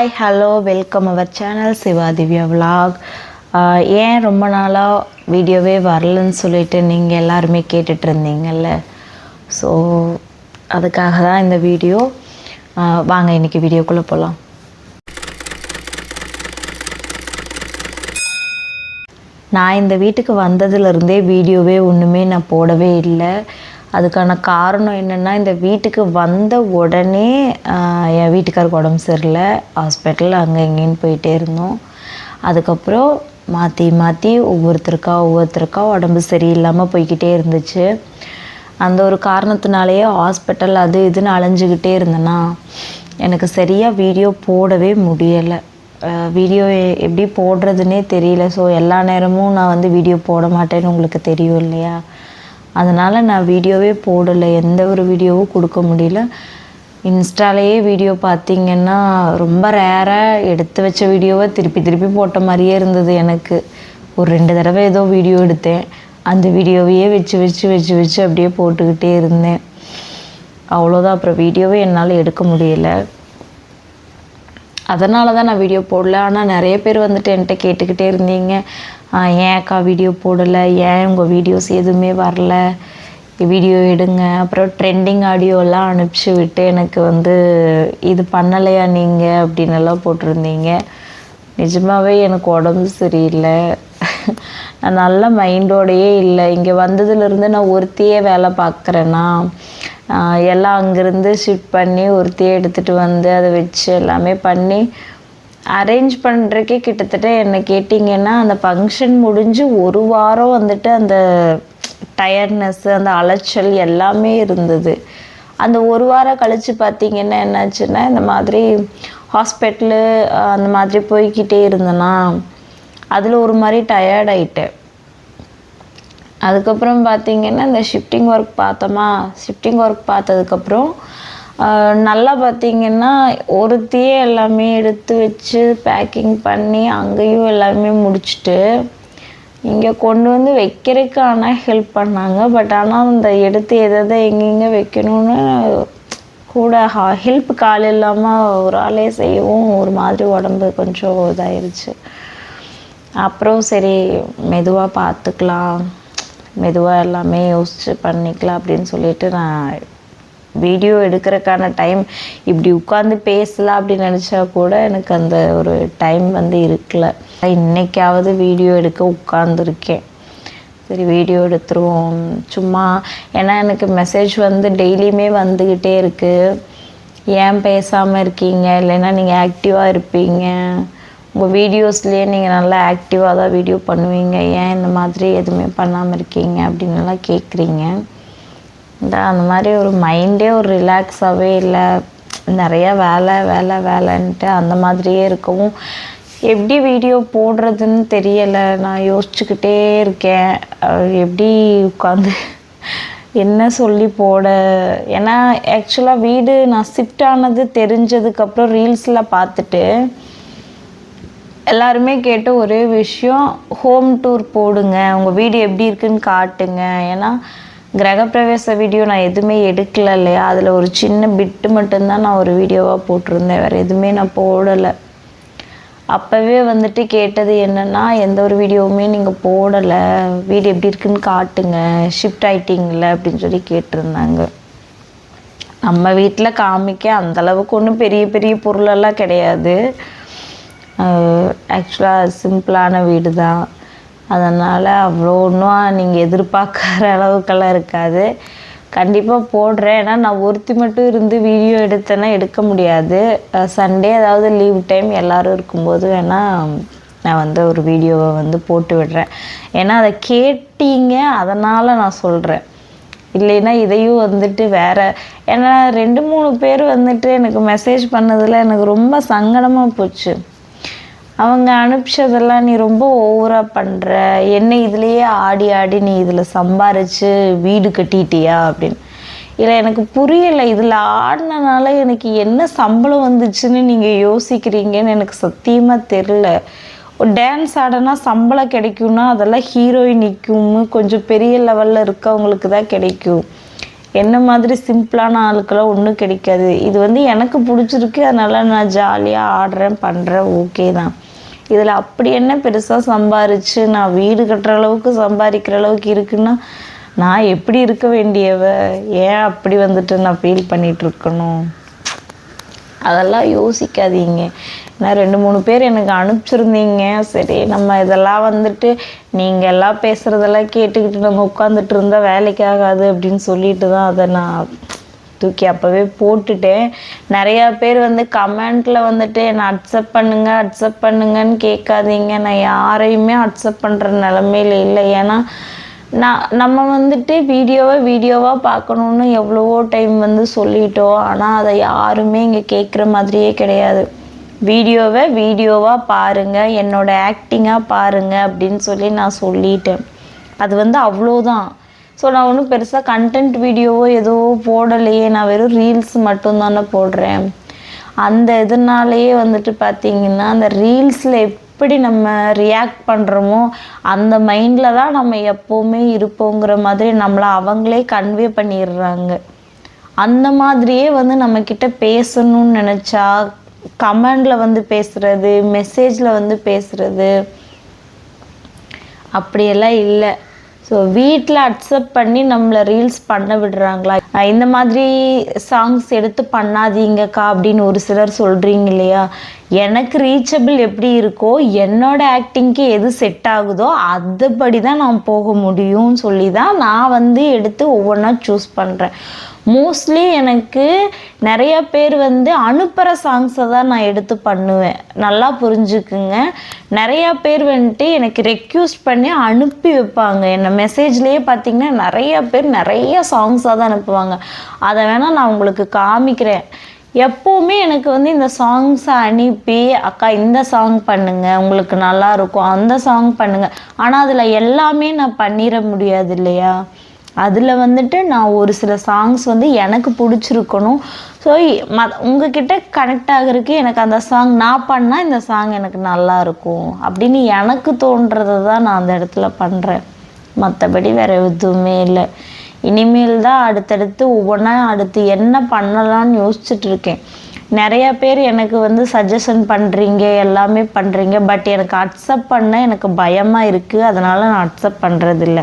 Hi hello welcome our channel Shiva Divya vlog ஏன் ரொம்ப நாளாக வீடியோவே வரலன்னு சொல்லிட்டு நீங்கள் எல்லாருமே கேட்டுட்டு இருந்தீங்கல்ல? ஸோ அதுக்காக தான் இந்த வீடியோ. வாங்க இன்றைக்கி வீடியோக்குள்ளே போகலாம் நான் இந்த வீட்டுக்கு வந்ததுலேருந்தே வீடியோவே ஒன்றுமே நான் போடவே இல்லை. அதுக்கான காரணம் என்னென்னா இந்த வீட்டுக்கு வந்த உடனே என் வீட்டுக்காருக்கு உடம்பு சரியில்லை. ஹாஸ்பிட்டல் அங்கே இங்கேன்னு போயிட்டே இருந்தோம். அதுக்கப்புறம் மாற்றி மாற்றி ஒவ்வொருத்தருக்கா ஒவ்வொருத்தருக்கா உடம்பு சரியில்லாமல் போய்க்கிட்டே இருந்துச்சு. அந்த ஒரு காரணத்தினாலேயே ஹாஸ்பிட்டல் அது இதுன்னு அலைஞ்சிக்கிட்டே இருந்தேன்னா எனக்கு சரியாக வீடியோ போடவே முடியலை. வீடியோ எப்படி போடுறதுனே தெரியல. ஸோ எல்லா நேரமும் நான் வந்து வீடியோ போட மாட்டேன்னு உங்களுக்கு தெரியும் இல்லையா? அதனால் நான் வீடியோவே போடலை எந்த ஒரு வீடியோவும் கொடுக்க முடியல. இன்ஸ்டாலேயே வீடியோ பார்த்தீங்கன்னா ரொம்ப ரேராக எடுத்து வச்ச வீடியோவை திருப்பி திருப்பி போட்ட மாதிரியே இருந்தது எனக்கு. ஒரு ரெண்டு தடவை ஏதோ வீடியோ எடுத்தேன். அந்த வீடியோவையே வச்சு வச்சு வச்சு வச்சு அப்படியே போட்டுக்கிட்டே இருந்தேன். அவ்வளோதான் அப்புறம் வீடியோவே என்னால் எடுக்க முடியல. அதனால தான் நான் வீடியோ போடல. ஆனால் நிறைய பேர் வந்துட்டு என்கிட்ட கேட்டுக்கிட்டே இருந்தீங்க. ஏன் அக்கா வீடியோ போடலை? ஏன் உங்கள் வீடியோஸ் எதுவுமே வரல? வீடியோ எடுங்க. அப்புறம் ட்ரெண்டிங் ஆடியோலாம் அனுப்பிச்சி விட்டு எனக்கு வந்து இது பண்ணலையா நீங்கள் அப்படின்னு எல்லாம் போட்டிருந்தீங்க. நிஜமாகவே எனக்கு உடம்பு சரியில்லை. நான் நல்ல மைண்டோடையே இல்லை. இங்கே வந்ததுலேருந்து நான் ஒருத்தியே வேலை பார்க்குறேன்னா எல்லாம் அங்கேருந்து ஷிஃப்ட் பண்ணி ஒருத்தி எடுத்துகிட்டு வந்து அதை வச்சு எல்லாமே பண்ணி அரேஞ்ச் பண்ணுறக்கே கிட்டத்தட்ட என்னை கேட்டிங்கன்னா அந்த ஃபங்க்ஷன் முடிஞ்சு ஒரு வாரம் வந்துட்டு அந்த டயர்ட்னஸ் அந்த அலைச்சல் எல்லாமே இருந்தது. அந்த ஒரு வாரம் கழித்து பார்த்தீங்கன்னா என்னாச்சுன்னா இந்த மாதிரி ஹாஸ்பிட்டலு அந்த மாதிரி போய்கிட்டே இருந்தேன்னா அதில் ஒரு மாதிரி டயர்ட் ஆகிட்டேன் அதுக்கப்புறம் பார்த்தீங்கன்னா இந்த ஷிஃப்டிங் ஒர்க் பார்த்தோமா? ஷிஃப்டிங் ஒர்க் பார்த்ததுக்கப்புறம் நல்லா பார்த்தீங்கன்னா ஒருத்தியே எல்லாமே எடுத்து வச்சு பேக்கிங் பண்ணி அங்கேயும் எல்லாமே முடிச்சுட்டு இங்கே கொண்டு வந்து வைக்கிறதுக்கு ஆனால் ஹெல்ப் பண்ணாங்க. பட் ஆனால் அந்த எடுத்து எதை எதை எங்கெங்கே வைக்கணும்னு கூட ஹா ஹெல்ப் கால் இல்லாமல் ஒரு ஆளே செய்யவும் ஒரு மாதிரி உடம்பு கொஞ்சம் இதாயிருச்சு. அப்புறம் சரி மெதுவாக பார்த்துக்கலாம் மெதுவாக எல்லாமே யோசித்து பண்ணிக்கலாம் அப்படின்னு சொல்லிட்டு நான் வீடியோ எடுக்கிறதுக்கான டைம் இப்படி உட்காந்து பேசலாம் அப்படின்னு நினச்சா கூட எனக்கு அந்த ஒரு டைம் வந்து இருக்கல. இன்னைக்காவது வீடியோ எடுக்க உட்காந்துருக்கேன் சரி வீடியோ எடுத்துருவோம். சும்மா ஏன்னா எனக்கு மெசேஜ் வந்து டெய்லியுமே வந்துக்கிட்டே இருக்குது ஏன் பேசாமல் இருக்கீங்க? இல்லைன்னா நீங்கள் ஆக்டிவாக இருப்பீங்க. உங்கள் வீடியோஸ்லேயே நீங்கள் நல்லா ஆக்டிவாக தான் வீடியோ பண்ணுவீங்க. ஏன் இந்த மாதிரி எதுவுமே பண்ணாமல் இருக்கீங்க அப்படின்லாம் கேட்குறீங்க இந்த அந்த மாதிரி ஒரு மைண்டே ஒரு ரிலாக்ஸாகவே இல்லை. நிறையா வேலை வேலை வேலைன்ட்டு அந்த மாதிரியே இருக்கவும். எப்படி வீடியோ போடுறதுன்னு தெரியலை. நான் யோசிச்சுக்கிட்டே இருக்கேன். எப்படி உட்காந்து என்ன சொல்லி போட. ஏன்னா ஆக்சுவலாக வீடு நான் ஷிஃப்ட் ஆனது தெரிஞ்சதுக்கப்புறம் ரீல்ஸில் பார்த்துட்டு எல்லாருமே கேட்ட ஒரே விஷயம் ஹோம் டூர் போடுங்க உங்கள் வீடு எப்படி இருக்குன்னு காட்டுங்க. ஏன்னா கிரகப்பிரவேச வீடியோ நான் எதுவுமே எடுக்கல இல்லையா? அதில் ஒரு சின்ன பிட்டு மட்டும்தான் நான் ஒரு வீடியோவாக போட்டிருந்தேன். வேறு எதுவுமே நான் போடலை. அப்போவே வந்துட்டு கேட்டது என்னென்னா எந்த ஒரு வீடியோவுமே நீங்கள் போடலை. வீடு எப்படி இருக்குன்னு காட்டுங்க. ஷிஃப்ட் ஆயிட்டீங்கள அப்படின்னு சொல்லி கேட்டிருந்தாங்க. நம்ம வீட்டில் காமிக்க அந்தளவுக்கு ஒன்றும் பெரிய பெரிய பொருளெல்லாம் கிடையாது. ஆக்சுவலாக சிம்பிளான வீடு தான் அதனால் அவ்வளோ ஒன்றும் நீங்கள் எதிர்பார்க்குற அளவுக்கெல்லாம் இருக்காது. கண்டிப்பாக போடுறேன். ஏன்னா நான் ஒருத்தி மட்டும் இருந்து வீடியோ எடுத்தேன்னா எடுக்க முடியாது. சண்டே அதாவது லீவ் டைம் எல்லோரும் இருக்கும்போது வேணால் நான் வந்து ஒரு வீடியோவை வந்து போட்டு விடுறேன். ஏன்னா அதை கேட்டீங்க அதனால் நான் சொல்கிறேன் இல்லைன்னா இதையும் வந்துட்டு வேறு ஏன்னா ரெண்டு மூணு பேர் வந்துட்டு எனக்கு மெசேஜ் பண்ணதில் எனக்கு ரொம்ப சங்கடமாக போச்சு. அவங்க அனுப்பிச்சதெல்லாம் நீ ரொம்ப ஓவராக பண்ணுற என்ன இதுலேயே ஆடி ஆடி நீ இதில் சம்பாரித்து வீடு கட்டிட்டியா அப்படின்னு. இல்லை எனக்கு புரியலை. இதில் ஆடினனால எனக்கு என்ன சம்பளம் வந்துச்சுன்னு நீங்கள் யோசிக்கிறீங்கன்னு எனக்கு சத்தியமாக தெரில ஒரு டான்ஸ் ஆடனா சம்பளம் கிடைக்கும்னா அதெல்லாம் ஹீரோயின் நிற்கும் கொஞ்சம் பெரிய லெவலில் இருக்கவங்களுக்கு தான் கிடைக்கும். என்ன மாதிரி சிம்பிளான ஆளுக்கெல்லாம் ஒன்றும் கிடைக்காது. இது வந்து எனக்கு பிடிச்சிருக்கு. அதனால் நான் ஜாலியாக ஆடுறேன் பண்ணுறேன் ஓகே தான். இதில் அப்படி என்ன பெருசாக சம்பாரிச்சு நான் வீடு கட்டுற அளவுக்கு சம்பாதிக்கிற அளவுக்கு இருக்குன்னா நான் எப்படி இருக்க வேண்டியவ? ஏன் அப்படி வந்துட்டு நான் ஃபீல் பண்ணிகிட்ருக்கணும் இருக்கணும்? அதெல்லாம் யோசிக்காதீங்க. நான் ரெண்டு மூணு பேர் எனக்கு அனுப்பிச்சிருந்தீங்க. சரி நம்ம இதெல்லாம் வந்துட்டு நீங்கள் எல்லாம் பேசுகிறதெல்லாம் கேட்டுக்கிட்டு நம்ம உட்காந்துட்டு இருந்தால் வேலைக்கு ஆகாது அப்படின்னு சொல்லிட்டு தான் அதை நான் தூக்கி அப்போவே போட்டுட்டேன். நிறையா பேர் வந்து கமெண்ட்டில் வந்துட்டு என்னை அக்செப்ட் பண்ணுங்கள் அக்செப்ட் பண்ணுங்கன்னு கேட்காதீங்க. நான் யாரையுமே அக்செப்ட் பண்ணுற நிலமையில இல்லை. ஏன்னா நான் நம்ம வந்துட்டு வீடியோவை வீடியோவாக பார்க்கணுன்னு எவ்வளவோ டைம் வந்து சொல்லிட்டோம். ஆனால் அதை யாருமே இங்கே கேட்குற மாதிரியே கிடையாது. வீடியோவை வீடியோவாக பாருங்கள் என்னோட ஆக்டிங்காக பாருங்கள் அப்படின்னு சொல்லி நான் சொல்லிட்டேன். அது வந்து அவ்வளோதான் ஸோ நான் ஒன்றும் பெருசாக கண்டென்ட் வீடியோவோ எதுவும் போடலையே. நான் வெறும் ரீல்ஸ் மட்டும்தானே போடுறேன். அந்த இதனாலேயே வந்துட்டு பார்த்தீங்கன்னா அந்த ரீல்ஸில் எப்படி நம்ம ரியாக்ட் பண்ணுறோமோ அந்த மைண்டில் தான் நம்ம எப்போவுமே இருப்போங்கிற மாதிரி நம்மளை அவங்களே கன்வே பண்ணிடுறாங்க. அந்த மாதிரியே வந்து நம்மக்கிட்ட பேசணும்னு நினச்சா கமெண்டில் வந்து பேசுகிறது மெசேஜில் வந்து பேசுகிறது அப்படியெல்லாம் இல்லை. ஸோ வீட்டில் அக்செப்ட் பண்ணி நம்மளை ரீல்ஸ் பண்ண விடுறாங்களா? இந்த மாதிரி சாங்ஸ் எடுத்து பண்ணாதீங்கக்கா அப்படின்னு ஒரு சிலர் சொல்கிறீங்க இல்லையா? எனக்கு ரீச்சபிள் எப்படி இருக்கோ என்னோட ஆக்டிங்க்கு எது செட் ஆகுதோ அதுபடி தான் நான் போக முடியும்னு சொல்லி தான் நான் வந்து எடுத்து ஒவ்வொன்றா சூஸ் பண்ணுறேன் மோஸ்ட்லி எனக்கு நிறைய பேர் வந்து அனுப்புகிற சாங்ஸை தான் நான் எடுத்து பண்ணுவேன். நல்லா புரிஞ்சுக்குங்க. நிறைய பேர் வந்துட்டு எனக்கு ரெக்யூஸ்ட் பண்ணி அனுப்பி வைப்பாங்க. என்னை மெசேஜ்லேயே பார்த்தீங்கன்னா நிறைய பேர் நிறைய சாங்ஸாக தான் அனுப்புவாங்க. அதை வேணால் நான் உங்களுக்கு காமிக்கிறேன். எப்போவுமே எனக்கு வந்து இந்த சாங்ஸை அனுப்பி அக்கா இந்த சாங் பண்ணுங்க உங்களுக்கு நல்லா இருக்கும் அந்த சாங் பண்ணுங்க. ஆனால் அதில் எல்லாமே நான் பண்ணிட முடியாது இல்லையா? அதில் வந்துட்டு நான் ஒரு சில சாங்ஸ் வந்து எனக்கு பிடிச்சிருக்கணும். ஸோ ம உங்ககிட்ட கனெக்ட் ஆகிறதுக்கு எனக்கு அந்த சாங் நான் பண்ணால் இந்த சாங் எனக்கு நல்லா இருக்கும் அப்படின்னு எனக்கு தோன்றதை தான் நான் அந்த இடத்துல பண்ணுறேன் மற்றபடி வேறு எதுவுமே இல்லை. இனிமேல் தான் அடுத்தடுத்து ஒவ்வொன்றா அடுத்து என்ன பண்ணலாம்னு யோசிச்சுட்டு இருக்கேன். நிறைய பேர் எனக்கு வந்து சஜஷன் பண்ணுறீங்க எல்லாமே பண்ணுறீங்க பட் எனக்கு அக்செப்ட் பண்ண எனக்கு பயமாக இருக்குது அதனால் நான் அக்செப்ட் பண்ணுறதில்ல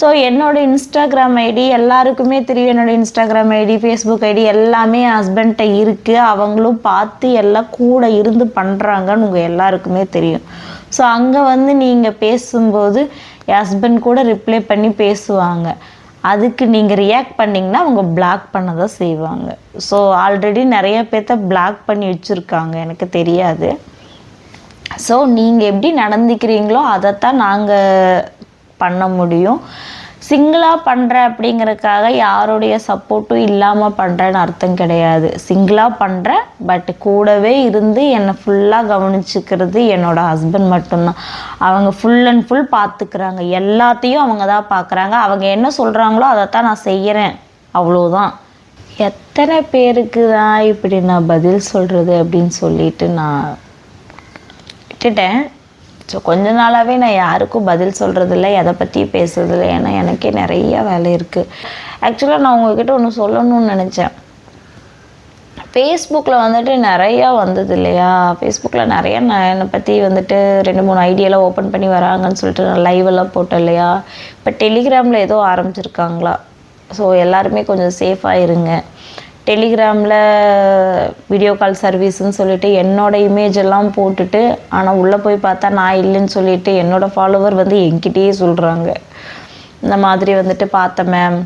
ஸோ என்னோட இன்ஸ்டாகிராம் ஐடி எல்லாருக்குமே தெரியும். என்னோட இன்ஸ்டாகிராம் ஐடி ஃபேஸ்புக் ஐடி எல்லாமே என் ஹஸ்பண்ட்ட இருக்குது அவங்களும் பார்த்து எல்லாம் கூட இருந்து பண்ணுறாங்கன்னு உங்கள் எல்லாருக்குமே தெரியும். ஸோ அங்கே வந்து நீங்கள் பேசும்போது என் ஹஸ்பண்ட் கூட ரிப்ளை பண்ணி பேசுவாங்க. அதுக்கு நீங்கள் ரியாக்ட் பண்ணிங்கன்னா அவங்க பிளாக் பண்ண தான் செய்வாங்க. ஸோ ஆல்ரெடி நிறைய பேர்த்த பிளாக் பண்ணி வச்சுருக்காங்க எனக்கு தெரியாது. ஸோ நீங்கள் எப்படி நடந்துக்கிறீங்களோ அதைத்தான் நாங்கள் பண்ண முடியும். சிங்கிளாக பண்ணுறேன் அப்படிங்கிறதுக்காக யாருடைய சப்போர்ட்டும் இல்லாமல் பண்ணுறேன்னு அர்த்தம் கிடையாது. சிங்கிளாக பண்ணுறேன் பட் கூடவே இருந்து என்னை ஃபுல்லாக கவனிச்சுக்கிறது என்னோடய ஹஸ்பண்ட் மட்டும்தான். அவங்க ஃபுல் அண்ட் ஃபுல் பார்த்துக்கிறாங்க எல்லாத்தையும் அவங்க தான் பார்க்குறாங்க அவங்க என்ன சொல்கிறாங்களோ அதைத்தான் நான் செய்கிறேன் அவ்வளோதான் எத்தனை பேருக்கு தான் இப்படி நான் பதில் சொல்கிறது அப்படின்னு சொல்லிட்டு நான் விட்டுட்டேன். ஸோ கொஞ்ச நாளாகவே நான் யாருக்கும் பதில் சொல்கிறதில்ல எதை பற்றியும் பேசுறதில்ல. ஏன்னா எனக்கே நிறைய வேலை இருக்குது ஆக்சுவலாக நான் உங்ககிட்ட ஒன்று சொல்லணும்னு நினச்சேன். ஃபேஸ்புக்கில் வந்துட்டு நிறையா வந்தது இல்லையா? ஃபேஸ்புக்கில் நிறையா நான் என்னை பற்றி வந்துட்டு ரெண்டு மூணு ஐடியாலாம் ஓப்பன் பண்ணி வராங்கன்னு சொல்லிட்டு நான் லைவெல்லாம் போட்டேன் இல்லையா? இப்போ டெலிகிராமில் ஏதோ ஆரம்பிச்சிருக்காங்களா? ஸோ எல்லாருமே கொஞ்சம் சேஃபாக இருங்க. டெலிகிராமில் வீடியோ கால் சர்வீஸ்ன்னு சொல்லிட்டு என்னோடய இமேஜ் எல்லாம் போட்டுட்டு ஆனால் உள்ளே போய் பார்த்தா நான் இல்லைன்னு சொல்லிட்டு என்னோடய ஃபாலோவர் வந்து என்கிட்டயே சொல்கிறாங்க இந்த மாதிரி வந்துட்டு பார்த்தேன் மேம்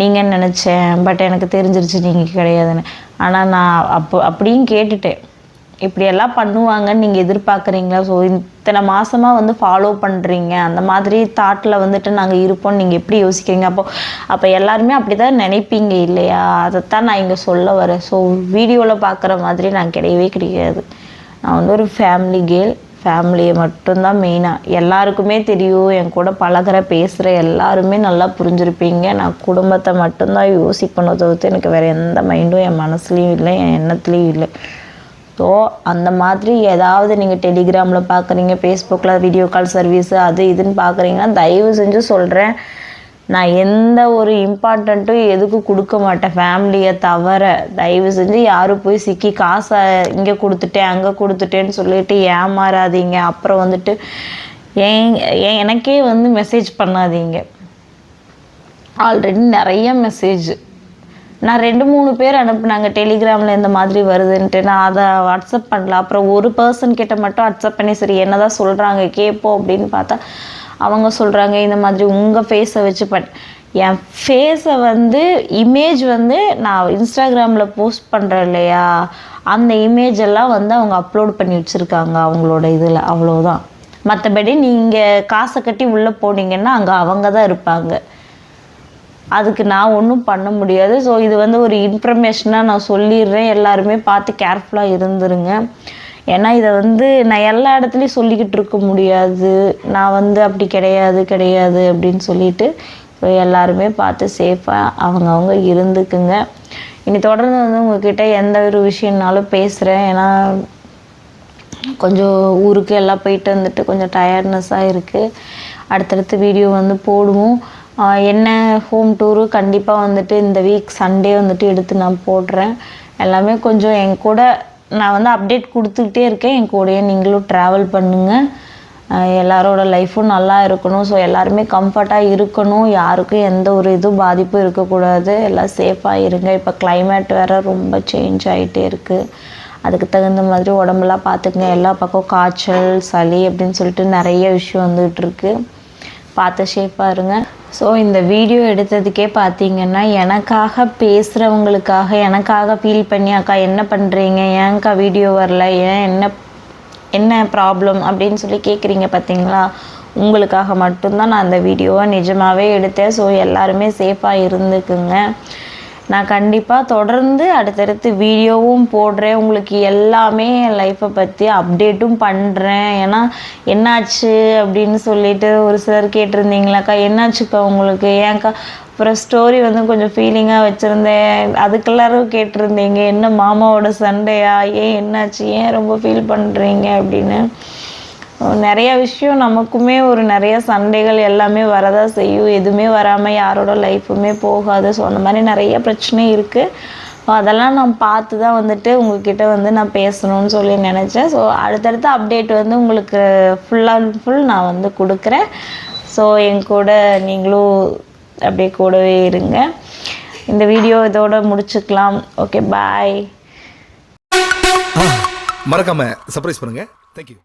நீங்கள் நினச்சேன்? பட் எனக்கு தெரிஞ்சிருச்சு நீங்கள் கிடையாதுன்னு. ஆனால் நான் அப்போ அப்படியும் கேட்டுட்டேன். இப்படியெல்லாம் பண்ணுவாங்கன்னு நீங்கள் எதிர்பார்க்குறீங்களா? ஸோ இத்தனை மாதமாக வந்து ஃபாலோ பண்ணுறீங்க அந்த மாதிரி தாட்டில் வந்துட்டு நாங்கள் இருப்போம்னு நீங்கள் எப்படி யோசிக்கிறீங்க? அப்போ அப்போ எல்லாருமே அப்படி தான் நினைப்பீங்க இல்லையா? அதைத்தான் நான் இங்கே சொல்ல வரேன். ஸோ வீடியோவில் பார்க்குற மாதிரி நான் கிடையவே கிடையாது. நான் வந்து ஒரு ஃபேமிலி கேர்ள் ஃபேமிலியை மட்டும்தான் மெயினாக எல்லாருக்குமே தெரியும். என் கூட பழகுற பேசுகிற எல்லாருமே நல்லா புரிஞ்சிருப்பீங்க. நான் குடும்பத்தை மட்டும்தான் யோசிப்பணும் தவிர்த்து எனக்கு வேறு எந்த மைண்டும் என் மனசுலையும் இல்லை என் எண்ணத்துலேயும் இல்லை. ஸோ அந்த மாதிரி ஏதாவது நீங்கள் டெலிகிராமில் பார்க்குறீங்க ஃபேஸ்புக்கில் வீடியோ கால் சர்வீஸு அது இதுன்னு பார்க்குறீங்கன்னா தயவு செஞ்சு சொல்கிறேன் நான் எந்த ஒரு இம்பார்ட்டண்ட்டும் எதுக்கும் கொடுக்க மாட்டேன். ஃபேமிலியை தவிர. தயவு செஞ்சு யாரும் போய் சிக்கி காசை இங்கே கொடுத்துட்டேன் அங்கே கொடுத்துட்டேன்னு சொல்லிட்டு ஏமாறாதீங்க. அப்புறம் வந்துட்டு ஏன் ஏன் எனக்கே வந்து மெசேஜ் பண்ணாதீங்க. ஆல்ரெடி நிறைய மெசேஜ் நான் ரெண்டு மூணு பேர் அனுப்புனாங்க. டெலிகிராமில் இந்த மாதிரி வருதுன்ட்டு நான் அதை வாட்ஸ்அப் பண்ணல. அப்புறம் ஒரு பர்சன் கிட்ட மட்டும் வாட்ஸ்அப் பண்ணி சரி என்னதான் சொல்கிறாங்க கேட்போம் அப்படின்னு பார்த்தா அவங்க சொல்கிறாங்க இந்த மாதிரி உங்கள் ஃபேஸை வச்சு பண் என் ஃபேஸை வந்து இமேஜ் வந்து நான் இன்ஸ்டாகிராமில் போஸ்ட் பண்ணுறேன் இல்லையா? அந்த இமேஜ் எல்லாம் வந்து அவங்க அப்லோட் பண்ணி வச்சுருக்காங்க அவங்களோட இதில். அவ்வளோதான் மற்றபடி நீங்கள் காசை கட்டி உள்ளே போனீங்கன்னா அங்கே அவங்க தான் இருப்பாங்க. அதுக்கு நான் ஒன்றும் பண்ண முடியாது. ஸோ இது வந்து ஒரு இன்ஃபர்மேஷனாக நான் சொல்லிடுறேன். எல்லாருமே பார்த்து கேர்ஃபுல்லாக இருந்துருங்க. ஏன்னா இதை வந்து நான் எல்லா இடத்துலையும் சொல்லிக்கிட்டு இருக்க முடியாது. நான் வந்து அப்படி கிடையாது கிடையாது அப்படின்னு சொல்லிட்டு ஸோ எல்லாருமே பார்த்து சேஃபாக அவங்கவுங்க இருந்துக்குங்க. இனி தொடர்ந்து வந்து உங்ககிட்ட எந்த ஒரு விஷயம்னாலும் பேசுகிறேன் ஏன்னா கொஞ்சம் ஊருக்கு எல்லாம் போயிட்டு வந்துட்டு கொஞ்சம் டயர்ட்னஸாக இருக்குது அடுத்தடுத்து வீடியோ வந்து போடுவோம். என்ன ஹோம் டூரு கண்டிப்பாக வந்துட்டு இந்த வீக் சண்டே வந்துட்டு எடுத்து நான் போடுறேன். எல்லாமே கொஞ்சம் என் கூட நான் வந்து அப்டேட் கொடுத்துக்கிட்டே இருக்கேன். என் கூடயே நீங்களும் ட்ராவல் பண்ணுங்கள் எல்லாரோட லைஃப்பும் நல்லா இருக்கணும். ஸோ எல்லாருமே கம்ஃபர்ட்டாக இருக்கணும். யாருக்கும் எந்த ஒரு இதுவும் பாதிப்பும் இருக்கக்கூடாது. எல்லாம் சேஃபாக இருங்க. இப்போ கிளைமேட் வேறு ரொம்ப சேஞ்ச் ஆகிட்டே இருக்குது அதுக்கு தகுந்த மாதிரி உடம்பெல்லாம் பார்த்துக்குங்க எல்லா பக்கம் காய்ச்சல் சளி அப்படின்னு சொல்லிட்டு நிறைய விஷயம் வந்துகிட்ருக்கு பார்த்து ஷேஃபாக இருங்க. ஸோ இந்த வீடியோ எடுத்ததுக்கே பார்த்தீங்கன்னா எனக்காக பேசுகிறவங்களுக்காக எனக்காக ஃபீல் பண்ணி அக்கா என்ன பண்ணுறீங்க ஏன்க்கா வீடியோ வரல? ஏன் என்ன என்ன ப்ராப்ளம் அப்படின்னு சொல்லி கேட்குறீங்க பார்த்தீங்களா உங்களுக்காக மட்டும்தான் நான் அந்த வீடியோவை நிஜமாகவே எடுத்தேன். ஸோ எல்லாருமே சேஃபாக இருந்துக்குங்க. நான் கண்டிப்பாக தொடர்ந்து அடுத்தடுத்து வீடியோவும் போடுறேன். உங்களுக்கு எல்லாமே என் லைஃப்பை பற்றி அப்டேட்டும் பண்ணுறேன் ஏன்னா என்னாச்சு அப்படின்னு சொல்லிட்டு ஒரு சிலர் கேட்டிருந்தீங்களாக்கா என்னாச்சுக்கா உங்களுக்கு? ஏன்க்கா அப்புறம் ஸ்டோரி வந்து கொஞ்சம் ஃபீலிங்காக வச்சுருந்தேன். அதுக்கெல்லாரும் கேட்டிருந்தீங்க என்ன மாமாவோட சண்டையா? ஏன் என்னாச்சு? ஏன் ரொம்ப ஃபீல் பண்ணுறீங்க அப்படின்னு. நிறைய விஷயம் நமக்குமே ஒரு நிறைய சண்டைகள் எல்லாமே வரதா செய்யும். எதுவுமே வராமல் யாரோட லைஃப்புமே போகாது. ஸோ அந்த மாதிரி நிறைய பிரச்சனை இருக்குது அதெல்லாம் நான் பார்த்து தான் வந்துட்டு உங்ககிட்ட வந்து நான் பேசணும்னு சொல்லி நினச்சேன். ஸோ அடுத்தடுத்த அப்டேட் வந்து உங்களுக்கு ஃபுல் அண்ட் ஃபுல் நான் வந்து கொடுக்குறேன். ஸோ என் கூட நீங்களும் அப்படியே கூடவே இருங்க. இந்த வீடியோ இதோட முடிச்சுக்கலாம். ஓகே பாய் மறக்காம சர்ப்ரைஸ் பண்ணுங்க. தேங்க்யூ